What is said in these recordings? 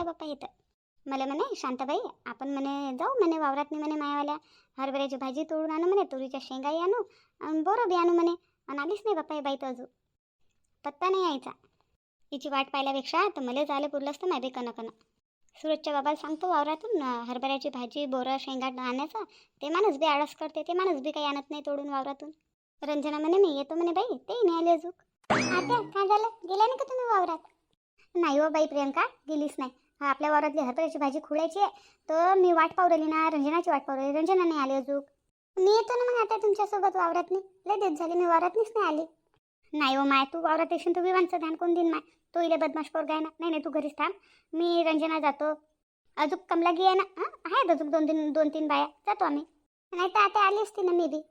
आहे बाप्पा इथं. मला म्हणे शांताबाई आपण म्हणे जाऊ म्हणे वावरात म्हणे मायावाल्या. हरभऱ्याची भाजी तोडून आणू म्हणे तुरीच्या शेंगाही आणू आणि बोरं बी आणू म्हणे. आणि आलीच नाही बाप्पा हे बाई तर अजून. पत्ता नाही यायचा. हिची वाट पाहिल्यापेक्षा तर मला जायला पुरलं असतं माय कनकनं सूरजच्या बाबाला सांगतो वावरातून हरभऱ्याची भाजी बोरं शेंगा आणायचा. ते माणूस बी आळस करते ते माणूस बी काही आणत नाही तोडून वावरातून. रंजना म्हणे मी येतो म्हणे बाई ते नाही आले अजून. आता काय झालं? गेल्या नाही का तुम्ही वावरात? नाही हो बाई प्रियंका गेलीच नाही. आपल्या वावरातली हरभऱ्याची भाजी खुळायची आहे तर मी वाट पाहू राहिली ना रंजनाची वाट पाहू राहिली रंजना नाही आली अजून. मी येतो ना मग आता तुमच्यासोबत वावरात नाही लय देत झाली मी वावरातनीच नाही आली. नाही हो माय तू वावरात येशील तू विमानचं ध्यान कोण देईन माय? तो इले बदमाश पोरगा आहे ना नाही नाही तू घरीच थांब. मी रंजना जातो. अजून कमलागी आहे ना? हां आहेत अजून दोन तीन दोन तीन बाया. जातो आम्ही. नाही तर आता आली असती ना मी बी.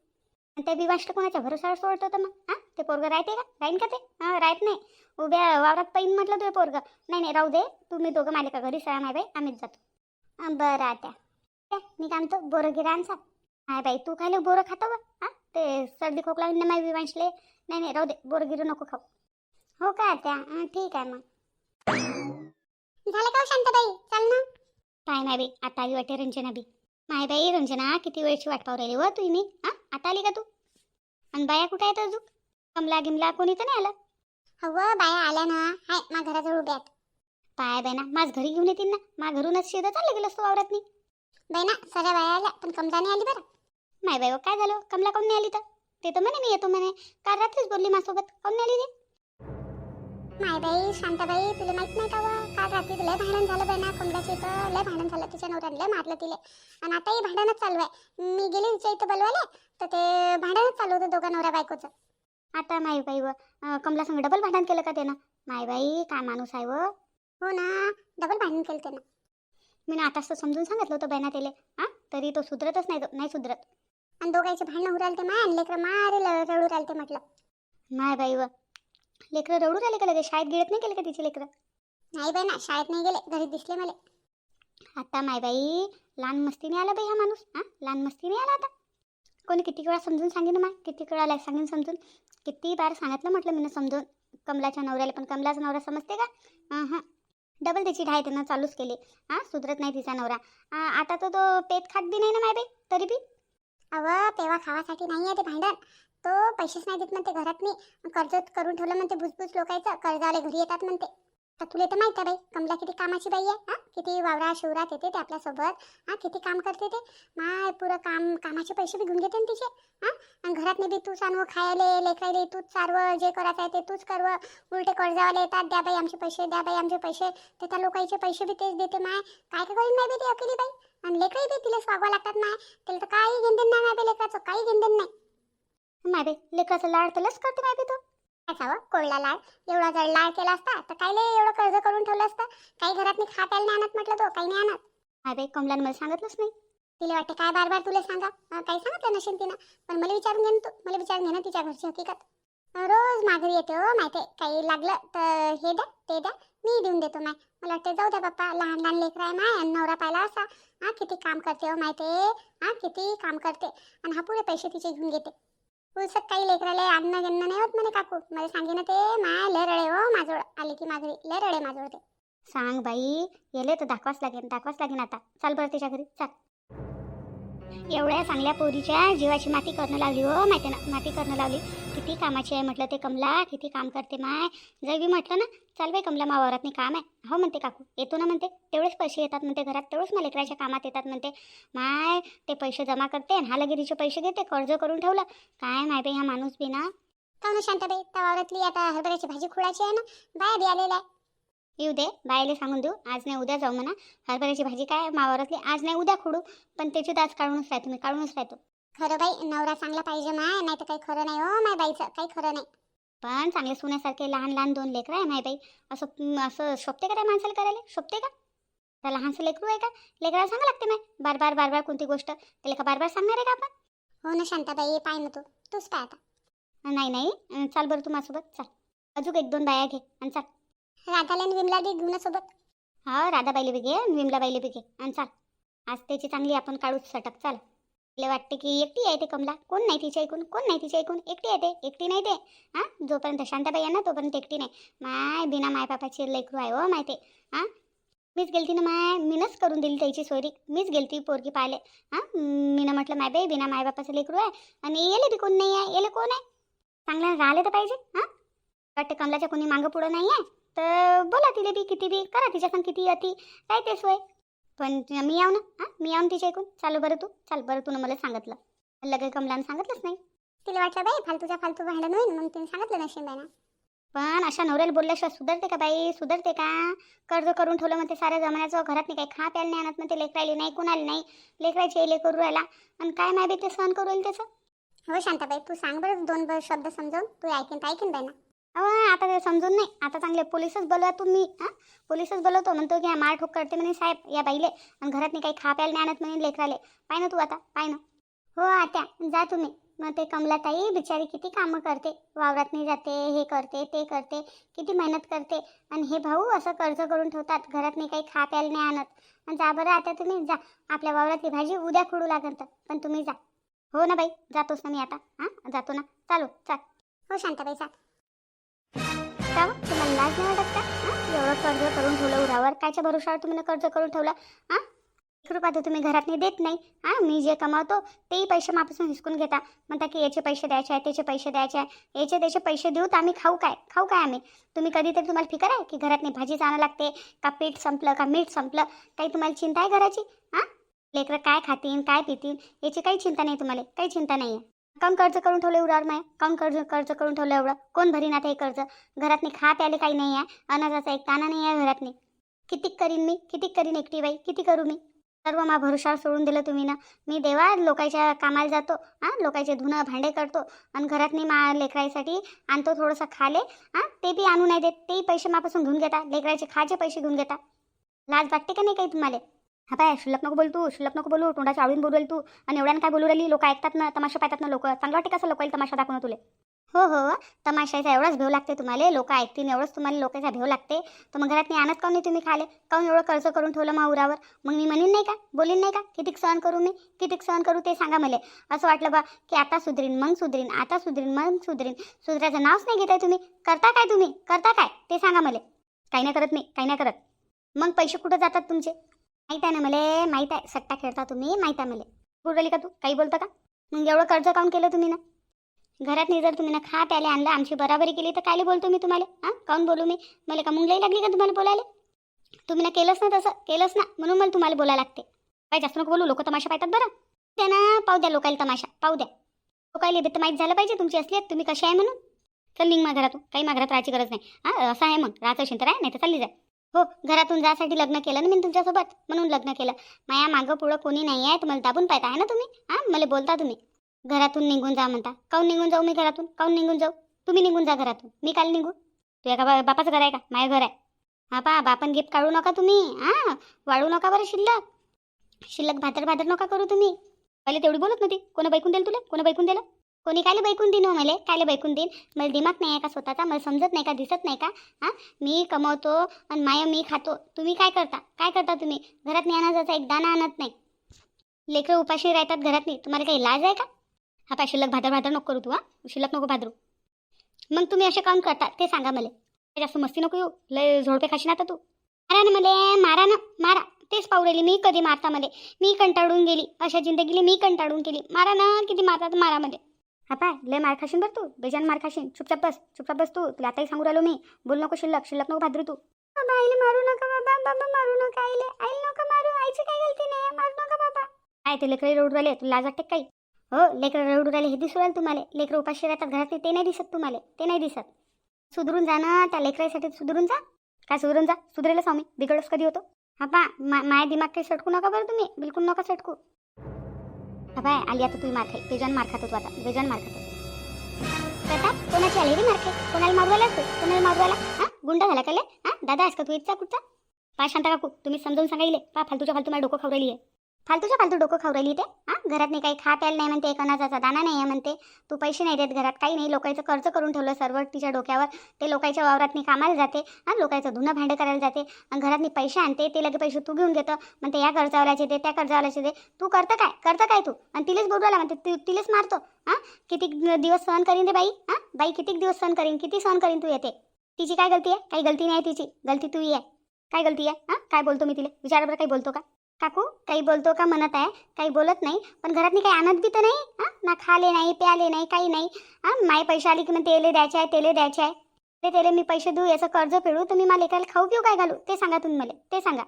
आणि ते विवाष्ट कोणाच्या भरोसावर सोडतो तर मग? हां? ते पोरगं राहते का? राहीन का ते? हां राहत नाही. उभ्या वावरात पैन म्हटलं तुझे पोरगं. नाही नाही राहू दे. तुम्ही दोघं मालिका घरी सळा नाही बाई. आम्हीच जातो. बरं आता. मी काय म्हणतो बोरं गिरा आणसा हाय बाई तू खायला बोरं खातो बा हां? ते सर्दी खोकला नाही ना माय विवांशले नाही नाही राहू दे. बोरं गिरू नको खाऊ. हो का त्या ठीक आहे मग. झालं का हो शांताबाई? चाल ना. काय नाही बाई आता आई वाटे रंजना बी. माय बाई रंजना किती वेळची वाट पाहू राहिली हो व तुम्ही हां? आता आली का तू? आणि बाया कुठे आहेत अजून? कमला गिमला कोणी तर नाही आलं? हवं बाया आल्या ना. हाय मा घराजवळ उभ्या आहेत. पाय बाय ना माझ घरी घेऊन येतील ना? मा घरूनच शेतात चाललं गेलं असतो वावरात मी. बाई ना सगळ्या बाया आल्या पण कमला नाही आली बरं. माय बाई हो, काय झालं? कमला काऊन नाही आली तर? ते तर म्हणे मी येतो म्हणे. काल रात्रीच बोलली माझ्यासोबत काऊन नाही आली ते? माय बाई शांताबाई तुला माहीत नाही का व? काल रात्री लय भांडण झालं बाई ना कमलाच्या इथं लय भांडण झालं तिच्या नवऱ्याने लय मारलं तिले. आणि आताही भांडणच चालू आहे. मी गेले तिच्या इथं बोलवायला तर ते भांडणच चालू होतं दोघा नवऱ्या बायकोचं. आता माई बाई व कमला संग डबल भांडण केलं का त्यानं? माय बाई काय माणूस आहे व? हो ना डबल भांडण केलं त्यानं. मी ना आताच तर समजून सांगितलं होतं बाई ना त्याला हां? तरी तो सुधरतच नाही तो नाही सुधरत. आणि दोघांचे भांडणं राहिले ते माय आणि लेकरं मारे रडू राहिले ते म्हटलं. माय बाई व लेकरं रडू राहिले का लगे शाळेत गिळत नाही केले का तिचे लेकरं? नाही बाई ना शाळेत नाही गेले. घरी दिसले मला. आता माय बाई लहान मस्तीने आला बाई हा माणूस हां? लहान मस्तीने आला आता. कोणी किती वेळा समजून सांगेन माय? किती वेळा सांगेन समजून? किती बार सांगितलं म्हटलं मी समजून. कमलाच्या नवऱ्याला पण कमलाचा नवरा समजते का? हां डबल त्याची ढाय त्यानं चालूच केली. हां? सुधरत नाही तिचा नवरा. आता तर तो पेट खात बी नाही ना माय बाई तरी बी. अव पेवा खावासाठी नाही आहे ते भांडण. तो पैसेच नाही देत म्हणते घरात मी. कर्ज करून ठेवलं म्हणते भुसभुस लोकायचं. कर्जावाले घरी येतात म्हणते. तर तुला तर माहिती आहे बाई कमला किती कामाची बाई आहे हा? किती वावरा शिवरात येते ते आपल्यासोबत. हा किती काम करते ते. माय पुरं काम कामाचे पैसे बी घेऊन घेते ना तिचे हा? आणि घरात बी तूच आणवं खायले लेखायले तूच चारव जे करायचं आहे ते तूच करव. उलटे कर्जावाले येतात द्या बाई आमचे पैसे द्या बाई आमचे पैसे. ते त्या लोकांचे पैसे बी तेच देते माय. काय काय करीन नाही बी ती अकेली बाई? आणि लेकरही बी तिला स्वागवा लागतात माय. त्याला तर काही घेणदेन नाही माय लेकराचं काही घेणदेन नाही. माय बी लाड लाड लस करते माय बी तो. काय व कोळला लाड. एवढा जर लाड केला असता तर काय एवढं कर्ज करून ठेवलं असतं? काही घरात मी खात्याला नाही आणत म्हटलं तो काही नाही आणत. माय बाई कमलाने मला सांगितलंच नाही. तिला वाटते काय बार बार तुला सांगा? काही सांगितलं नसेल तिनं. पण मला विचारून घे तू. मला विचारून घे ना तिच्या घरची हकीकत. रोज माघारी येते हो माहिती काही लागलं तर हे द्या ते द्या. मी देऊन देतो माय. मला वाटते जाऊ द्या बाप्पा लहान लहान लेकर आहे माय आणि नवरा पाहिला असा. हा किती काम करते हो माहिती हा किती काम करते. आणि हा पुरे पैसे तिचे घेऊन घेते. पुलसत काही लेकराले अन्न गिन्न नाही होत म्हणे काकू. मला सांगे ना ते माय लय रडे हो माझोड आले की माघारी लय रडे माझोड ते. सांग बाई येले तर दाखवाच लागेल दाखवाच लागेल आता. चाल बरं तिच्या घरी चाल. एवढ्या चांगल्या पोरीच्या जीवाची माती करणं लावली हो माहिती ना? माती करणं लावली. किती कामाची आहे म्हटलं ते कमला किती काम करते माय? मी म्हटलं ना चाल बाई कमला मावावरात काम आहे. हो म्हणते काकू. येतो ना म्हणते. तेवढेच पैसे येतात म्हणते घरात. तेवढेच मला लेकराच्या कामात येतात म्हणते. माय ते पैसे जमा करते आणि हालगिरीचे पैसे घेते कर्ज करून ठेवलं. काय माय बाई हा माणूस बी ना? का ना शांताबाई त्या वावरातली आता हरभऱ्याची भाजी खुडायची आहे ना बाया बी आलेल्या आहे. येऊ दे बायले सांगून देऊ. आज नाही उद्या जाऊ म्हणा. हरभऱ्याची भाजी काय? मावारातली आज नाही उद्या खुडू. पण त्याची आज काढूनच राहतो मी काढूनच राहतो. खरं बाई नवरा चांगला पाहिजे माय नाही तर काही खरं नाही. हो माय बाईचं काही खरं नाही. पण चांगले सोन्यासारखे लहान लहान दोन लेकरं आहे माय बाई. असं असं शोभते का त्या माणसाला करायला? शोभते का? त्या लहानसं लेकरू आहे का? लेकराला सांगा लागते माय. बार बार बार बार कोणती गोष्ट? त्याला का बार बार सांगणार आहे का आपण? हो ना शांताबाई पाय ना तू. तूच पाय आता. नाही नाही. चाल बरं तू माझ्यासोबत. चाल. अजून एक दोन बाया घे आणि चाल. राधाला आणि विमला बी घेऊन सोबत. हा राधाबाईला बी घे विमलाबाईला बी घे आणि चाल. आज त्याची चांगली आपण काढूच सटक. चाल. तिला वाटते की एकटी आहे ते कमला. कोण नाही तिच्या ऐकून कोण नाही तिच्या ऐकून एकटी आहे ते. एकटी नाही ते. हां? जोपर्यंत शांताबाई आहे ना तोपर्यंत एकटी नाही. माय बिना मायबापाची लेकरू आहे हो माहिती हां? मीच गेलती ना माय? मीनच करून दिली त्याची सोयरी. मीच गेलती पोरगी पाहिले हां? मीनं म्हटलं माय बाई बिना मायबापाचं लेकरू आहे. आणि येले बी कोण नाही आहे? येले कोण आहे? चांगलं राहिले तर पाहिजे. हां? वाटतं कमलाच्या कोणी मागं पुढं नाही आहे? तर बोला तिले बी किती बी. करा तिच्या पण किती अति. काय ते सोय? पण मी याव ना? हां? मी याव तिच्या ऐकून चालू बरं तू. चाल बरं तू मला सांगितलं. लगे कमलानं सांगितलंच नाही. तिला वाटलं बाई फालतूच्या फालतू भांडण होईल म्हणून तिने सांगितलं नशीब बाईना पण अशा नवऱ्याला बोलल्याशिवाय सुधारते का बाई? सुधारते का? कर्ज करून ठेवलं म्हणते साऱ्या जमान्याचं. घरात नाही काही खा प्यायला नाही आणत म्हणते. लेकरायला नाही कुणाला नाही. लेकरायचे येले करू राहिला. आणि काय माहिती ते सहन करू येईल त्याचं? हो शांताबाई तू सांग बरं दोन शब्द समजावून. तू ऐकीन तर ऐकीन बाई ना अहो आता ते समजून नाही. आता चांगले पोलिसच बोलवा तुम्ही हां? पोलिसच बोलवतो. म्हणतो की मार ठोक करते. म्हणे साहेब या बाईले. आणि घरात नाही काही खा प्यायला नाही आणत म्हणे लेकराले. पाय ना तू आता पाय ना. हो आत्या जा तुम्ही. मग ते कमलाताई बिचारी किती कामं करते. वावरात नाही जाते हे करते ते करते. किती मेहनत करते. आणि हे भाऊ असं कर्ज करून ठेवतात. घरात नाही काही खा प्यायला नाही आणत. आणि जा बरं आता तुम्ही जा. आपल्या वावरातली भाजी उद्या खुडू लागत तर. पण तुम्ही जा. हो ना बाई जातोच ना मी आता. हां? जातो ना. चालू चाल. हो शांताबाई चाल. का हो? तुम्हाला लाज नाही वाटत का? हां? एवढं कर्ज करून ठेवलं उरावर कायच्या भरोशावर तुम्ही कर्ज करून ठेवलं? हां? एक रुपया तर तुम्ही घरात देत नाही. हां? मी जे कमावतो तेही पैसे मापासून हिसकून घेता. म्हणता की याचे पैसे द्यायचे आहे त्याचे पैसे द्यायचे आहे याचे त्याचे पैसे देऊ तर आम्ही खाऊ काय? खाऊ काय आम्ही? तुम्ही कधीतरी तुम्हाला फिकर आहे की घरात नाही भाजीच आणावं लागते का पीठ संपलं का मीठ संपलं? काही तुम्हाला चिंता आहे घराची? हां? लेकरं काय खातील काय पितील? याची काही चिंता नाही तुम्हाला काही चिंता नाही आहे काऊन कर्ज करून ठेवलं उरावर माय. काऊन कर्ज कर्ज करून ठेवलं एवढं. कोण भरीन आता हे कर्ज? घरात नाही खा प्याले काही नाही आहे. अनाजाचा एक ताना नाही आहे घरात नाही कितीक करीन मी? कितीक करीन एकटी बाई? किती करू मी? सर्व मा भरोशावर सोडून दिलं तुम्ही ना. मी देवा लोकांच्या कामाला जातो. हां लोकांचे धुणं भांडे करतो. आणि घरात नाही मा लेकराईसाठी आणतो थोडंसं खाले. हां ते बी आणू नाही देत. तेही पैसे मापासून घेऊन घेता. लेकराचे खाचे पैसे घेऊन घेता. लाज वाटते का नाही काही तुम्हाला? हा पाय शुल्लक नको बोल तू शुल्लक नको बोलू तोंडाच्या आवडून बोलू तू. आणि एवढ्यानं काय बोलू राहिली? लोक ऐकतात ना तमाशा पाहतात ना लोक. चांगलं वाटते कसं लोकांना तमाशा दाखवणं तुले? हो, हो हो तमाशाचा एवढाच भेव लागते तुम्हाला. लोक ऐकतील एवढंच तुम्हाला लोकांचा भेव लागते. तर मग घरात नाही आणत काऊन नाही तुम्ही खाले? काऊन एवढं कर्ज करून ठेवलं मग उरावर? मग मी म्हणीन नाही का? बोलीन नाही का? कितीक सहन करू मी? कितीक सहन करू ते सांगा मला. असं वाटलं बा की आता सुधरीन मग सुधरीन आता सुधरीन मग सुधरीन. सुधरायचं नावच नाही घेताय तुम्ही. करता काय तुम्ही? करता काय? ते सांगा मला. काही नाही करत नाही काही नाही करत. मग पैसे कुठं जातात तुमचे? माहीत आहे ना मला? माहीत आहे. सट्टा खेळता तुम्ही माहीत आहे मला. बोलली का तू? काही बोलता का? मग एवढं कर्ज काऊन केलं तुम्ही ना? घरात नाही जर तुम्ही ना खा प्याले आणलं आमची बराबरी केली तर कायले बोलतो मी तुम्हाला? हां? काऊन बोलू मी? मला का मुंगलाई लागली का तुम्हाला बोलायला? तुम्ही ना केलंच ना तसं केलंच ना. म्हणून मला तुम्हाला बोलायला लागते. काय जास्त नको बोलू लोक तमाशा पाहतात बरं. त्यांना पाहू द्या लोकायला तमाशा. पाहू द्या. लोकायला बी तर माहीत झालं पाहिजे तुमची असली तुम्ही कशी आहे म्हणून? चल निघ मा घरातून. काही माघरात राहायची गरज नाही. हां असं आहे मग. राहायचं असेल तर आहे नाही तर चालली जाय हो घरातून जासाठी लग्न केलं ना मी तुमच्यासोबत? म्हणून लग्न केलं. माया मागं पुढं कोणी नाही आहे तुम्हाला दाबून पाहता आहे ना तुम्ही? हां मला बोलता तुम्ही. घरातून निघून जा म्हणता. काऊन निघून जाऊ मी घरातून? काऊन निघून जाऊ? तुम्ही निघून जा घरातून. मी काल निघू. तू एका बा- बापाचं घर आहे का? माझं घर आहे. हा पा बापन गिफ्ट काढू नका तुम्ही. हां वाढू नका बरं शिल्लक. शिल्लक भातर भातर नका करू तुम्ही. पहिले तेवढी बोलत नव्हती. कोणी बैकून दिलं तुला? कोणं बैकून दिलं? कोणी कायले बैकून देईन हो मला? कायले बैकून देईन मला दिमाग नाही आहे का स्वतःचा? मला समजत नाही का? दिसत नाही का? हां? मी कमवतो आणि माया मी खातो. तुम्ही काय करता? काय करता तुम्ही? घरात नाही आणत एक दाना आणत नाही. लेकरं उपाशी राहतात घरात नाही तुम्हाला काही लाज आहे का? हा पाय शिल्लक भादर भादर नको करू तू हां. शिल्लक नको भादरू. मग तुम्ही असे काम करता? ते सांगा मला. काही जास्त मस्ती नको येऊ. लय झोडपे खाशी ना तू. मारा ना मला मारा ना मारा. तेच पाहू मी कधी मारता मध्ये मी कंटाळून गेली. अशा जिंदगीला मी कंटाळून गेली मारा ना किती मारतात मारा मध्ये हा पाय लय मार खाशीन बरं तू. बेजान मार खाशीन. चुपचाप बस चुपचाप बस तू. तुला आताही सांगू राहिलो मी. बोल नको शिल्लक. शिल्लक नको भादरू तू. बाबा आईले मारू नका बाबा. बाबा मारू नका आईले. आईले नका मारू. आईची काही गलती नाही. मारू नका बाबा. काय ते लेकरं रडू राहिले? तुला लाज वाटते काही? हो लेकरं रडू राहिले हे दिसू राहिले तुम्हाला. लेकरं उपाशी राहतात घरात ते नाही दिसत तुम्हाला. ते नाही दिसत. सुधरून जा ना. त्या लेकरासाठी सुधरून जा. काय सुधरून जा? सुधरेल स्वामी. बिघडच कधी होतो? हा पा माया दिमाग काही सटकू नका बरं तुम्ही. बिलकुल नका सटकू. बाय आली आता तुम्ही मार बेजान मार खातो तू आता. बेजान मार खातो प्रताप कोणाची आली रे कोणाला मारवायला तू कोणाला मारवायला हा? गुंडा झाला का ले हा? दादा आहेस का तू? इथचा कुठचा? पाय शांता काकू तुम्ही समजावून सांगायले. पा फालतूच्या फालतू माझ्या डोकं खाऊ आहे फालतूच्या फालतू डोकं खाऊ राहिली ते. हां? घरात नाही काही खा प्यायला नाही म्हणते एक अनाजाचा दाना नाही आहे म्हणते. तू पैसे नाही देत घरात काही नाही. लोकांचं कर्ज करून ठेवलं सर्व तिच्या डोक्यावर. ते लोकांच्या वावरात कामाला जाते. हां? लोकांचं धुणं भांडं करायला जाते. आणि घरात पैसे आणते ते लगे पैसे तू घेऊन घेतं. म्हणते या कर्जावाल्याचे दे त्या कर्जावाल्याचे दे. तू करतं काय? करतं काय तू? आणि तिलेच बोलवायला म्हणते तू तिलेच मारतो. हां? किती दिवस सहन करीन रे बाई? हां? बाई किती दिवस सहन करीन? किती सहन करीन तू येते? तिची काय गलती आहे? काही गलती नाही तिची? गलती तू आहे. काय गलती आहे? हां? काय बोलतो मी तिला? विचारा बरं काही बोलतो का? काकू काही बोलतो का म्हणत आहे? काही बोलत नाही. पण घरातनी काही आणत बी तर नाही? हां? ना खाले नाही प्याले नाही काही नाही. हां? माय पैसे आले की मग तेले द्यायचे आहे तेले द्यायचे आहे. ते तेले मी पैसे देऊ याचं कर्ज फेडू तुम्ही मला एकाला खाऊ पिऊ काय घालू? ते सांगा तुम्ही मला. ते सांगा.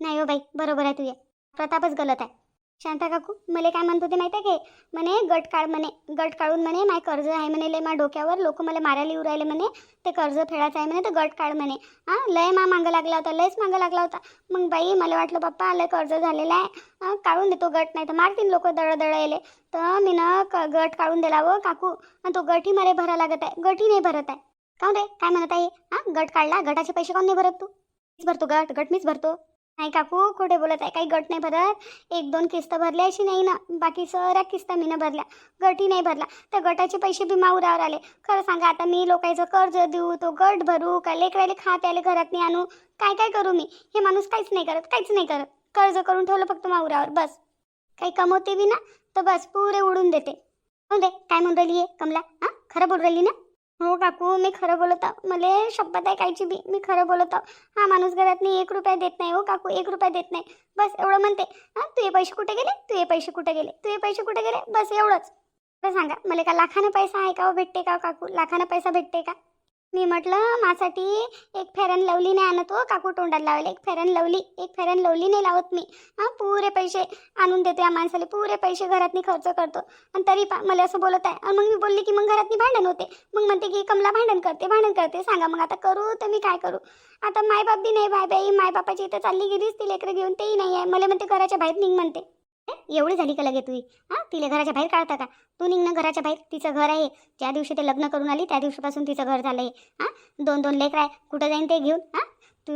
नाही हो बाई बरोबर आहे तुझे. प्रतापच गलत आहे. शांता काकू मला काय म्हणत होते माहिती आहे की म्हणे गट काढ म्हणे गट काढून म्हणे माय कर्ज आहे म्हणे लय मा डोक्यावर लोक मला मारायला येऊ राहिले म्हणे ते कर्ज फेडायचं आहे म्हणे तर गट काढ म्हणे. हां लय मा मागं लागला होता लयच मागं लागला होता. मग बाई मला वाटलं पप्पा लय कर्ज झालेलं आहे काढून देतो गट नाही तर मारतील लोक दळदळ दळ येले तर मी ना क गट काढून दिला व काकू आणि तो गटही मला भरा लागत आहे गटही नाही भरत आहे. काऊन रे काय म्हणत आहे? हां गट काढला गटाचे पैसे काऊन नाही भरत तू? मीच भरतो गट गट मीच भरतो. नाही काकू खोटे बोलत आहे. काही गट नाही भरत. एक दोन किस्त भरल्या अशी नाही ना. बाकी सऱ्या किस्ता मी भरल्या. गटही नाही भरला. तर गटाचे पैसे बी माउरावर आले. खरं सांगा आता मी लोकांचं कर्ज देऊ तो गट भरू का लेकरायले खा प्याले घरात नाही आणू? काय काय करू मी? हे माणूस काहीच नाही करत काहीच नाही करत. कर्ज करून ठेवलं फक्त माउरावर बस. काही कमवते बी ना तर बस पुरे उडून देते. हो दे काय म्हणून राहिली आहे कमला? हां? खरं बोल राहिली ना? हो काकू मी खरं बोलत आहो. मला आहे कायची बी. मी खरं बोलत आहो. हा माणूस घरातनी एक रुपया देत नाही हो काकू एक रुपया देत नाही. बस एवढं म्हणते. हां तुझे पैसे कुठे गेले? तुझे पैसे कुठे गेले? तुझे पैसे कुठे गेले? बस एवढंच. तर सांगा मला का लाखानं पैसा आहे का हो? भेटते का हो काकू? लाखानं पैसा भेटते का? मी म्हटलं माझ्यासाठी एक फेरन लवली नाही आणत हो काकू तोंडाला लावले. एक फेरन लवली एक फेरन लवली नाही लावत मी. हां पुरे पैसे आणून देतो या माणसाला पुरे पैसे घरातनी खर्च करतो. आणि तरी पा मला असं बोलत आहे. आणि मग मी बोलली की मग घरातनी भांडण होते. मग म्हणते की कमला भांडण करते भांडण करते. सांगा मग आता करू तर मी काय करू? आता मायबाप बी नाही बाय बाई मायबापाची इथं चालली गेलीच ती लेकरं घेऊन तेही नाही आहे. मला म्हणते घराच्या बाहेर निघ म्हणते. एवढी झाली का लगे तुही हां तिला घराच्या बाहेर काढता का? तू निघ ना घराच्या बाहेर तिचं घर आहे. ज्या दिवशी ते लग्न करून आली त्या दिवशीपासून तिचं घर झालं आहे. हां दोन दोन लेकरं आहे. कुठं जाईन ते घेऊन? हां तू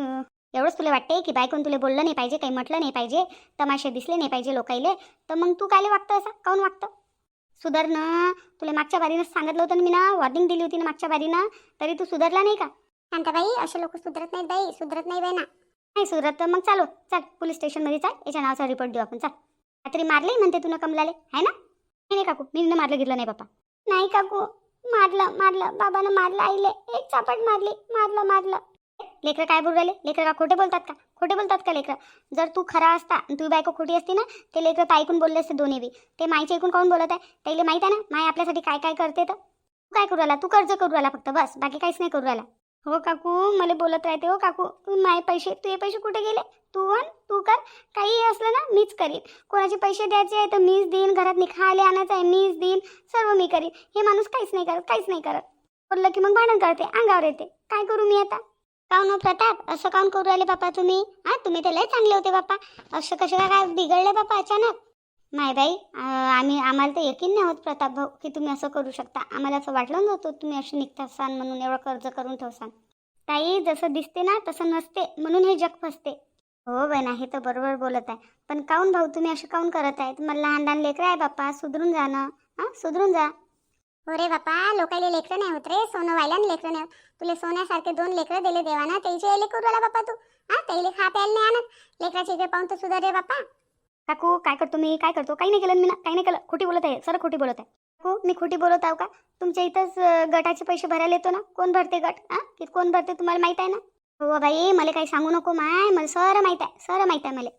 एवढंच तुला वाटते की बायकोन तुला बोललं नाही पाहिजे काही म्हटलं नाही पाहिजे तमाशे दिसले नाही पाहिजे लोकाईले? तर मग तू कायले वागतं असं? काऊन वागतं? सुधार ना तुला मागच्या बारीनं सांगितलं होतं मी ना वॉर्निंग दिली होती ना मागच्या बारीनं तरी तू सुधारला नाही का? शांताबाई असे लोक सुधरत नाहीत बाई सुधरत नाही बाई ना. नाही सुधरत तर मग चालो चल पोलीस स्टेशनमध्ये चाल याच्या नावाचा रिपोर्ट देऊ आपण चाल. रात्री मारले म्हणते तुला कमलाले आहे ना? नाही काकू मी मारलं घेतलं नाही बापा. नाही काकू मारलं मारलं बाबानं मारलं आईले एक चापट मारली मारलं मारलं. लेकरं काय बोलू राहिले? लेकरं का खोटे बोलतात का? खोटे बोलतात का लेकरं? जर तू खरा असता आणि तुझी बायको खोटी असती ना ते लेकरं तर ऐकून बोलले असते दोन्ही बी. ते माईच्या ऐकून काऊन बोलत आहे? त्याला माहीत आहे ना माय आपल्यासाठी काय काय करते तर? तू काय करू राहिला? तू कर्ज करू राहिला फक्त बस. बाकी काहीच नाही करू राहिला. हो काकू मला बोलत राहते हो काकू. माय पैसे तुझे पैसे कुठे गेले? तू आण तू कर. काही असलं ना मीच करीन. कोणाचे पैसे द्यायचे आहे तर मीच देईन. घरात निखाले आणायचं आहे मीच देईन. सर्व मी करीन. हे माणूस काहीच नाही करत काहीच नाही करत. बोललं की मग भांडण करते अंगावर येते. काय करू मी आता? काऊन हो प्रताप? असं काऊन करू राहिले बापा तुम्ही? हा तुम्ही तर लय चांगले होते बापा. असं कसं काय काय बिघडले बापा अचानक? नाही बाई आम्ही आम्हाला तर यकीन नाही होत प्रताप भाऊ की तुम्ही असं करू शकता. आम्हाला असं वाटलं नव्हतं तुम्ही असे निघतासान म्हणून एवढं कर्ज करून ठेवसान. ताई जसं दिसते ना तसं नसते म्हणून हे जग फसते. हो बहिणा हे तर बरोबर बोलत आहे. पण काऊन भाऊ तुम्ही असे काऊन करत आहे तुम्हाला लहान लहान लेकरं आहे बाप्पा सुधरून जा ना. हां सुधरून जा. हो रे बापा लोकायले लेकरं नाही होत रे सोनं व्हायला लेकरं नाही होत. तुला सोन्यासारखे दोन लेकरं दिले देवाना त्याचे यायले करू राहिला बापा तू. हा त्याला खा प्यायला नाही आणत. लेकराचे इकडे पाहून तर सुधार रे बापा काकू काय करतो मी? काय करतो? काही नाही केलं मी ना काही नाही केलं. खोटी बोलत आहे. सर खोटी बोलत आहे. काकू मी खोटी बोलत आहो का? तुमच्या इथंच गटाचे पैसे भरायला येतो ना? कोण भरते गट? हां की कोण भरते तुम्हाला माहीत आहे ना? हो बाई मला काही सांगू नको माय. मला सर माहीत आहे. सर माहीत आहे मला.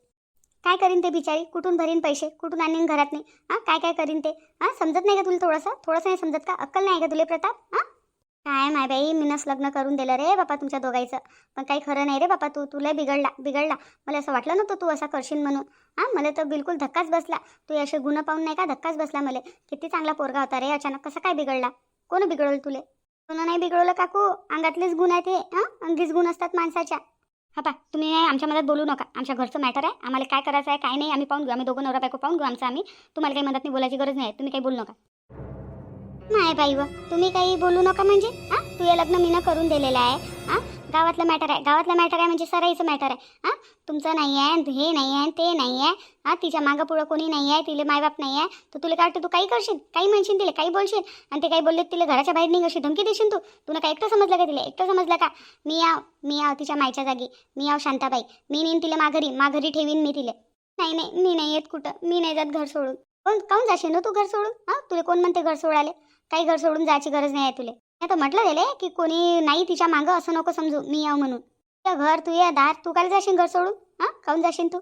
काय करीन ते बिचारी? कुठून भरीन पैसे? कुठून आणीन घरात नाही हां काय काय करीन ते? हां समजत नाही का तुला थोडंसं? थोडंसं नाही समजत का? अक्कल नाही का तुला प्रताप? हां काय माय बाई मीनच लग्न करून दिलं रे बापा तुमच्या दोघायचं पण काही खरं नाही रे बापा तू तुला बिघडला बिघडला. मला असं वाटलं नव्हतं तू असा करशील म्हणून. हां मला तर बिलकुल धक्काच बसला. तू असे गुन्हा पाहून नाही का धक्काच बसला मला? किती चांगला पोरगा होता रे अचानक कसा काय बिघडला? कोण बिघडवलं तुले? कोणा नाही बिघडवलं काकू? अंगातलेच गुण आहेत हे हां? अंगीच गुण असतात माणसाच्या. हा पा तुम्ही आमच्या मदत बोलू नका. आमच्या घरचं मॅटर आहे. आम्हाला काय करायचं आहे काय नाही आम्ही पाहून घेऊ. आम्ही दोघं नवरा बायको पाहून घेऊ आमचं आम्ही. तुम्हाला काही मदत नाही बोलायची गरज नाही तुम्ही काही बोलू नका. नाही बाई व. तुम्ही काही बोलू नका म्हणजे? हां? तुझे लग्न मीनं करून दिलेलं आहे. हां? गावातलं मॅटर आहे. गावातलं मॅटर आहे म्हणजे सराईचं मॅटर आहे. हां? तुमचं नाही आहे हे नाही आहे ते नाही आहे. हां? तिच्या मागं पुढं कोणी नाही आहे तिले मायबाप नाही आहे. तर तुला काय वाटतं तू काही करशील? काही म्हणशील तिला? काही बोलशील? आणि ते काही बोलले तिला घराच्या बाहेर निघ अशी धमकी देशील तू? तुला काय एकटं समजलं का तिला? एकटं समजलं का? मी याव मी याव तिच्या मायच्या जागी. मी याव शांताबाई. मी नेईन तिला माघरी. माघरी ठेवीन मी तिला. नाही नाही. मी नाही येत कुठं. मी नाही जात घर सोडून. कोण काऊन जाशील ना तू घर सोडून? हां? तुला कोण म्हणते घर सोडाले काही घर सोडून जायची गरज नाही आहे तुले. नाही तर म्हटलं गेले की कोणी नाही तिच्या मागं असं नको समजू मी याव म्हणून. तुझं घर तू ये दार तू काय जाशील घर सोडून? हां? काऊन जाशील तू?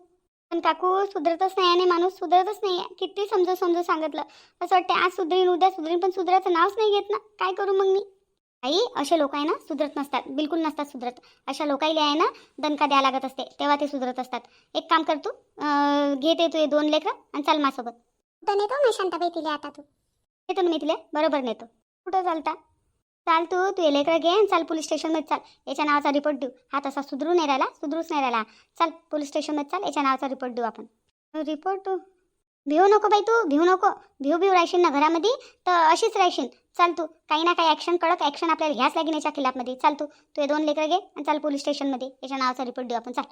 पण काकू सुधरतच नाही आणि माणूस सुधरतच नाही आहे. किती समजून समजून सांगितलं. असं वाटतं आज सुधरीन उद्या सुधरीन पण सुधरायचं नावच नाही घेत ना. काय करू मग मी? आई असे लोक आहे ना सुधरत नसतात. बिलकुल नसतात सुधरत. अशा लोकाईले आहे ना दणका द्यावा लागत असते. तेव्हा ते सुधरत असतात. एक काम कर तू. घेते तू हे तुझे दोन लेकरं आणि चल माझ्यासोबत. कुठं नेतो हो, मग शांताबाई तिला आता तू. नेतो ना मी तिला? बरोबर नेतो. कुठं चालता? चाल तू तू लेकर लेकरं घे आणि चाल पोलीस स्टेशनमध्ये चाल. याच्या नावाचा रिपोर्ट देऊ. हा तसा सुधरू नाही राहिला सुधरूच नाही राहिला. चाल पोलीस स्टेशनमध्ये चाल याच्या नावाचा रिपोर्ट देऊ आपण. रिपोर्ट भिवू नको बाई तू भिवू नको. भिव भिव राहशील ना घरामध्ये तर अशीच राहशील. चाल तू काही ना काही ॲक्शन कडक ॲक्शन आपल्याला घ्याच लागेल याच्या खिलाफमध्ये. चाल तू तू हे दोन लेकरं घे आणि चाल पोलीस स्टेशनमध्ये. याच्या नावाचा रिपोर्ट देऊ आपण. चाल.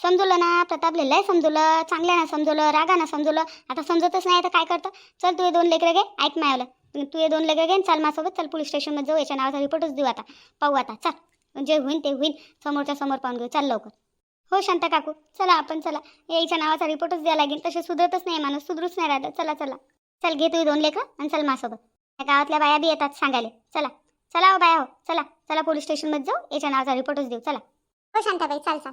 समजवलं ना प्रतापले लय समजवलं चांगल्यानं समजवलं रागानं समजवलं. आता समजतच नाही तर काय करतं? चल तू हे दोन लेकरं घे ऐक मायावलं. तू हे दोन लेकरं घे चल मासोबत माझ्यासोबत चल पोलीस स्टेशनमध्ये जाऊ याच्या नावाचा रिपोर्टच देऊ आता. पाहू आता चल. जे होईन ते होईन. समोरच्या समोर पाहून घेऊ. चल लवकर. हो शांता काकू. चला आपण चला. याच्या नावाचा रिपोर्टच द्यावा लागेल. तसे सुधरतच नाही माणूस सुधरूच नाही राहिलं. चला चला. चल घे तू दोन लेकरं आणि चल माझ्यासोबत. त्या गावातल्या बाया बी येतात सांगायला. चला. चला हो बाया हो. चला. चला पोलीस स्टेशनमध्ये जाऊ याच्या नावाचा रिपोर्टच देऊ. चला. हो शांताबाई. चाल चाल.